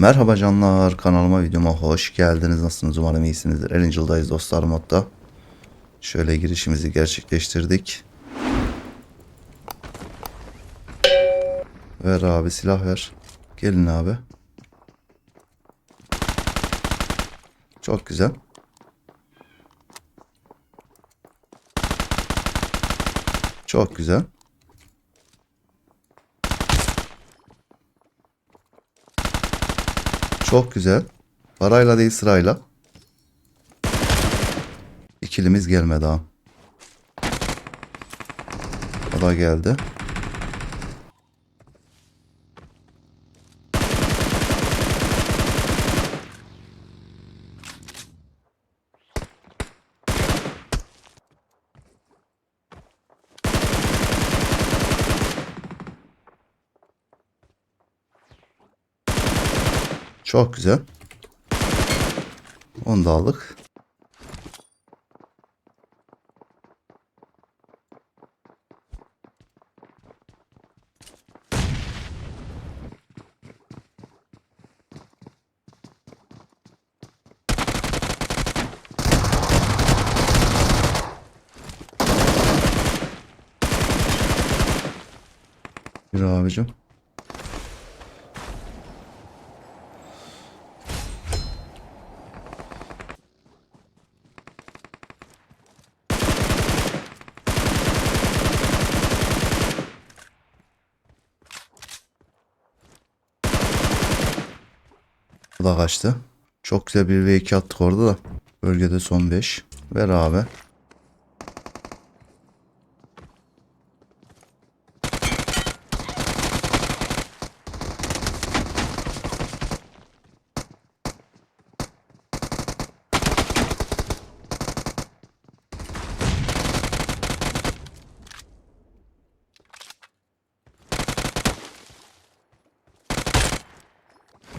Merhaba canlar kanalıma videoma hoş geldiniz. Nasılsınız umarım iyisinizdir. Erangel'dayız dostlar modda. Şöyle girişimizi gerçekleştirdik. Ver abi silah ver. Gelin abi. Çok güzel. Çok güzel. Çok güzel. Parayla değil sırayla. İkilimiz gelmedi ha. O da geldi. Çok güzel. Onu da aldık. Yürü abicim. Da kaçtı. Çok güzel bir V2 attık orada da. Bölgede son 5. Ver abi.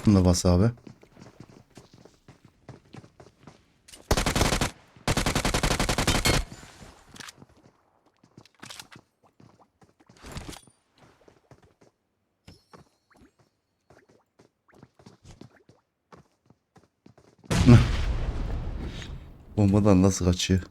Bunu da bas abi. Bombadan nasıl kaçıyor?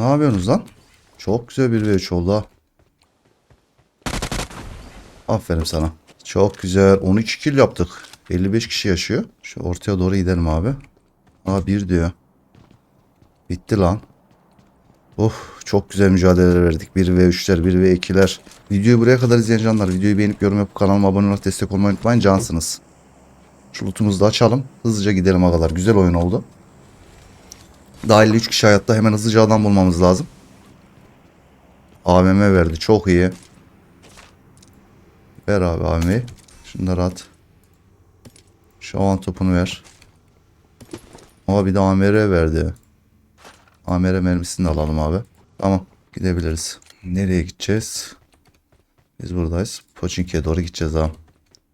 Ne yapıyorsunuz lan? Çok güzel bir V3 oldu. Aferin sana. Çok güzel. 13 kill yaptık. 55 kişi yaşıyor. Şu ortaya doğru gidelim abi. Aa bir diyor. Bitti lan. Oh çok güzel mücadeleler verdik. 1 ve 3'ler 1 ve 2'ler. Videoyu buraya kadar izleyen canlar videoyu beğenip yorum yapıp kanalıma abone olarak destek olmayı unutmayın. Cansınız. Şu lootumuzu da açalım. Hızlıca gidelim agalar. Güzel oyun oldu. Dahil 3 kişi hayatta hemen hızlıca adam bulmamız lazım. AVM verdi. Çok iyi. Ver abi AVM'yi. Şunları at. Şu avan topunu ver. Ama bir de AMR verdi. AMR mermisini de alalım abi. Tamam. Gidebiliriz. Nereye gideceğiz? Biz buradayız. Pochinki'ye doğru gideceğiz abi.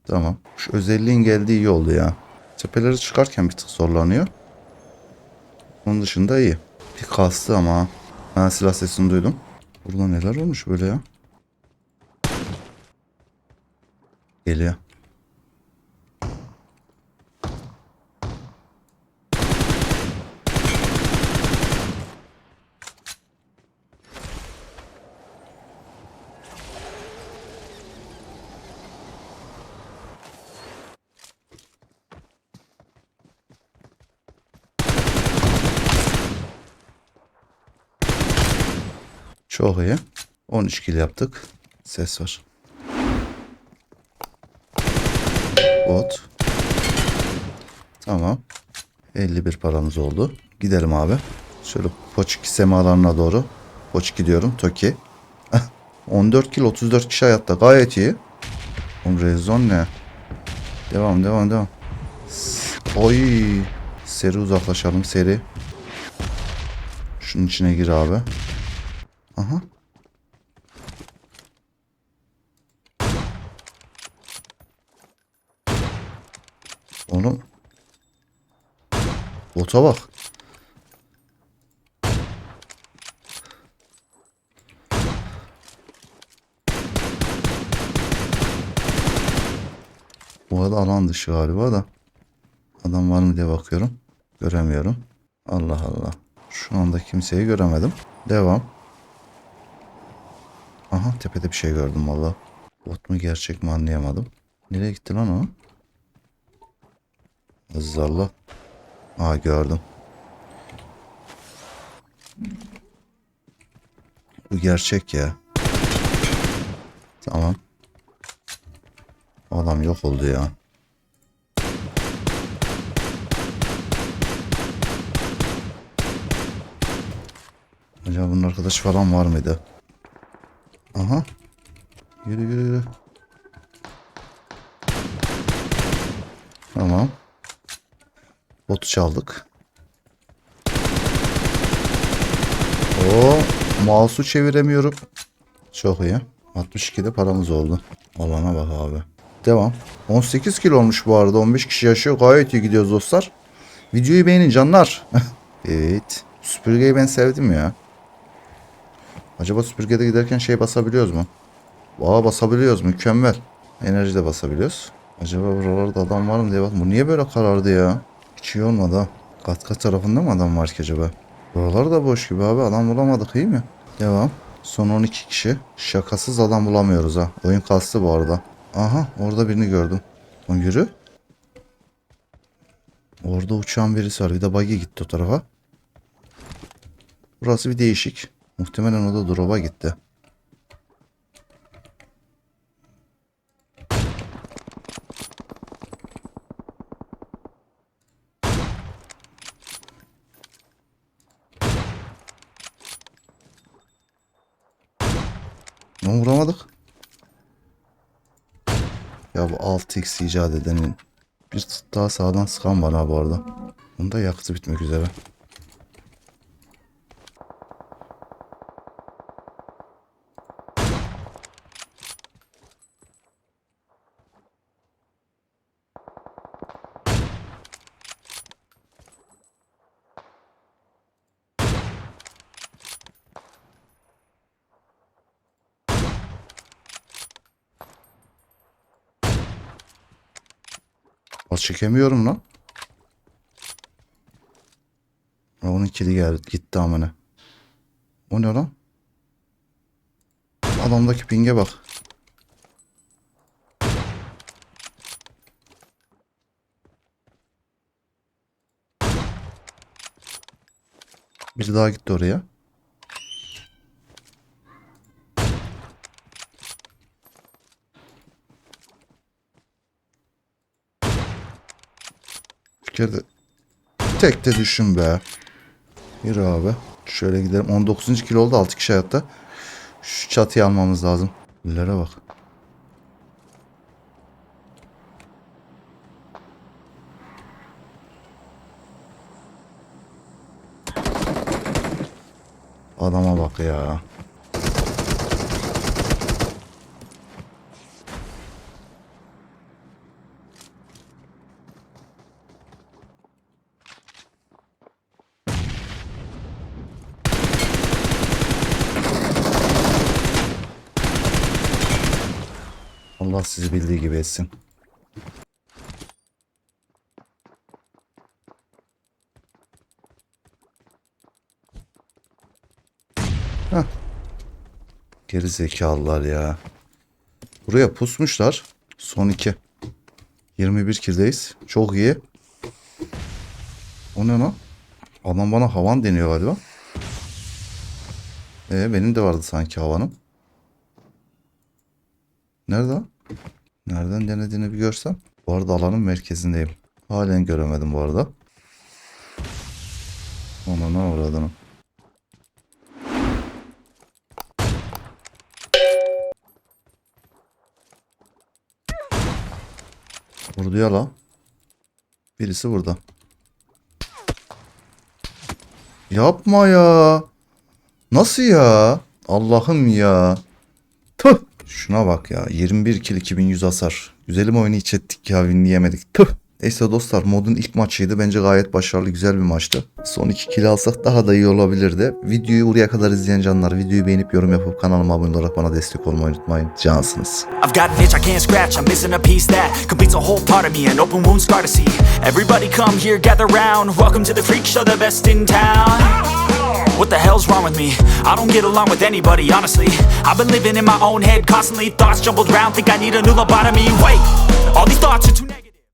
Tamam. Şu özelliğin geldiği iyi oldu ya. Tepeleri çıkarken bir tık zorlanıyor. Onun dışında iyi. Bir kastı ama. Ben silah sesini duydum. Burada neler olmuş böyle ya? Geliyor. Çok iyi. 13 kill yaptık. Ses var. Bot. Tamam. 51 paramız oldu. Gidelim abi. Şöyle Poçiki semalarına doğru. Poçiki diyorum. Toki. 14 kill 34 kişi hayatta gayet iyi. Oğlum rezon ne? Devam devam devam. Oy. Seri uzaklaşalım seri. Şunun içine gir abi. Aha. Onu Bota bak. Bu arada alan dışı galiba da. Adam var mı diye bakıyorum. Göremiyorum. Allah Allah. Şu anda kimseyi göremedim. Devam. Tepede bir şey gördüm valla. Bot mu gerçek mi anlayamadım. Nereye gitti lan o? Azzallah. Aa gördüm. Bu gerçek ya. Tamam. Adam yok oldu ya. Acaba bunun arkadaşı falan var mıydı? Aha. Yürü yürü yürü. Tamam. Botu çaldık. O mouse'u çeviremiyorum. Çok iyi. 62'de paramız oldu. Alana bak abi. Devam. 18 kilo olmuş bu arada. 15 kişi yaşıyor. Gayet iyi gidiyoruz dostlar. Videoyu beğenin canlar. evet. Süpürgeyi ben sevdim ya. Acaba süpürgede giderken şey basabiliyoruz mu? Aa basabiliyoruz. Mükemmel. Enerji de basabiliyoruz. Acaba buralarda adam var mı diye bak. Bu niye böyle karardı ya? Hiç iyi olmadı ha. Kat kat tarafında mı adam var ki acaba? Buralar da boş gibi abi. Adam bulamadık iyi mi? Devam. Son 12 kişi. Şakasız adam bulamıyoruz ha. Oyun kastı bu arada. Aha orada birini gördüm. Lan yürü. Orada uçan birisi var. Bir de buggy gitti o tarafa. Burası bir değişik. Muhtemelen o da drop'a gitti. Lan vuramadık. Ya bu 6x icat edenin bir daha sağdan sıkan var ha bu arada. Bunda yakıtı bitmek üzere. Az çekemiyorum lan. Onun kili geldi gitti amına. O ne lan? Adamdaki pinge bak. Biri daha gitti oraya. Kere de tek de düşün be. Yürü abi. Şöyle gidelim. 19. kilo oldu 6 kişi hayatta. Şu çatıyı almamız lazım. Billere bak. Adama bak ya. Allah sizi bildiği gibi etsin. Heh. Geri zekalılar ya. Buraya pusmuşlar. Son iki. 21 kildeyiz. Çok iyi. O ne lan? Adam bana havan deniyor galiba. Ee, benim de vardı sanki havanım. Nerede o? Nereden denediğini bir görsem. Bu arada alanın merkezindeyim. Halen göremedim bu arada. Ona ne uğradığını. Vurdu ya la. Birisi burada. Yapma ya. Nasıl ya? Allah'ım ya. Tüh. Şuna bak ya. 21 kill 2100 hasar. Güzelim oyunu hiç ettik ya. Winleyemedik. Tüh. Neyse dostlar modun ilk maçıydı. Bence gayet başarılı güzel bir maçtı. Son 2 kill alsak daha da iyi olabilirdi. Videoyu buraya kadar izleyen canlar videoyu beğenip yorum yapıp kanalıma abone olarak bana destek olmayı unutmayın. Cansınız. I've got an itch I can't scratch, I'm missing a piece that completes a whole part of me, an open wound scar to see. Everybody come here, gather round. Welcome to the freak show, the best in town. What the hell's wrong with me? I don't get along with anybody, honestly. I've been living in my own head constantly. Thoughts jumbled round, think I need a new lobotomy. Wait, all these thoughts are too.